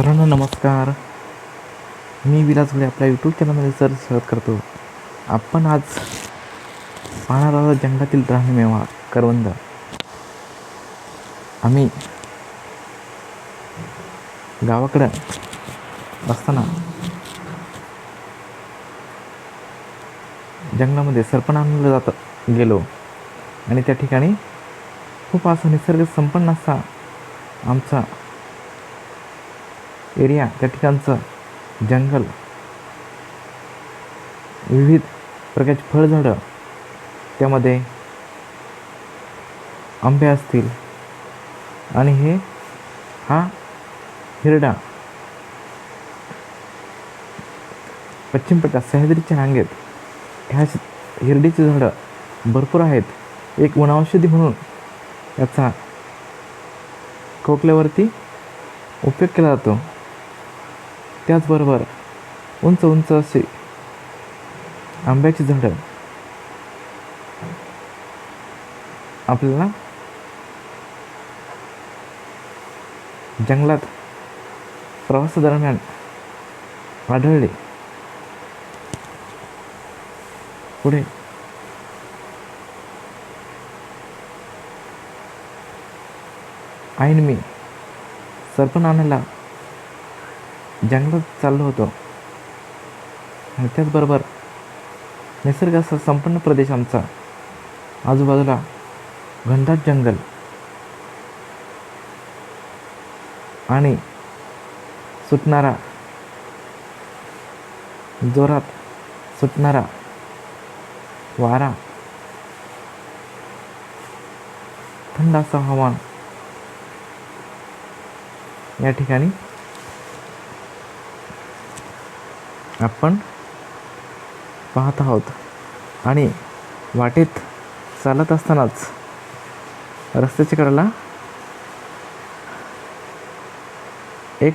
सर्वांना नमस्कार. मी विलास घुले आपल्या यूट्यूब चॅनलमध्ये सर स्वागत करतो. आपण आज पाहणार आहोत जंगलातील रानमेवा करवंद. आम्ही गावाकडं असताना जंगलामध्ये सरपण आणलं जातं गेलो. आणि त्या ठिकाणी खूप असा निसर्ग संपन्न असा आमचा एरिया त्या ठिकाणचं जंगल विविध प्रकारची फळझाडं त्यामध्ये आंबे असतील. आणि हे हा हिरडा पश्चिम पट्टा सह्याद्रीच्या रांगेत ह्या हिरडीची झाडं भरपूर आहेत. एक वनौषधी म्हणून याचा खोकल्यावरती उपयोग केला जातो. त्याचबरोबर उंच उंच असे आंब्याची झाडं. आपल्याला जंगलात प्रवासादरम्यान आढळले. पुढे. ऐन मी सरपण जंगलात चाललो होतो. आणि त्याचबरोबर निसर्ग असा संपन्न प्रदेश आमचा आजूबाजूला घनदाट जंगल आणि सुटणारा जोरात सुटणारा वारा थंड असं हवामान या ठिकाणी आपण पाहत आहोत. आणि वाटेत चालत असतानाच रस्त्याच्या कडेला एक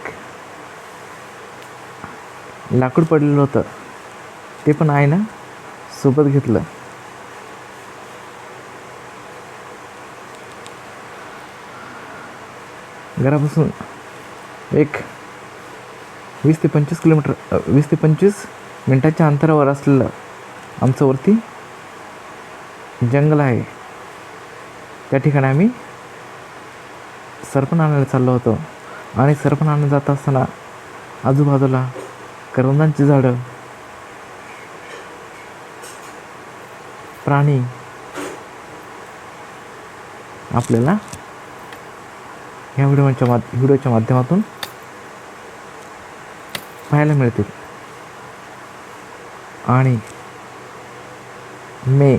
लाकूड पडलेलं होतं. ते पण आहे ना सोबत घेतलं. घरापासून एक वीस ते पंचवीस किलोमीटर वीस ते पंचवीस मिनटाच्या अंतरावर असलेलं आमचं वरती जंगल आहे. त्या ठिकाणी आम्ही सरपण आणायला चाललो होतो. आणि सरपण आणायला जात असताना आजूबाजूला करवंदांची झाडं प्राणी आपल्याला ह्या व्हिडिओच्या माध व्हिडिओच्या माध्यमातून पाहायला मिळतील. आणि मे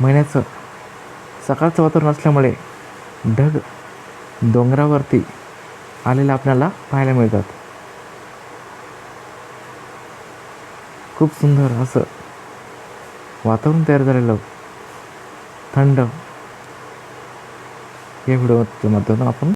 महिन्याचं सकाळचं वातावरण असल्यामुळे ढग डोंगरावरती आलेलं आपल्याला पाहायला मिळतात. खूप सुंदर असं वातावरण तयार झालेलं थंड या व्हिडिओच्या माध्यमातून आपण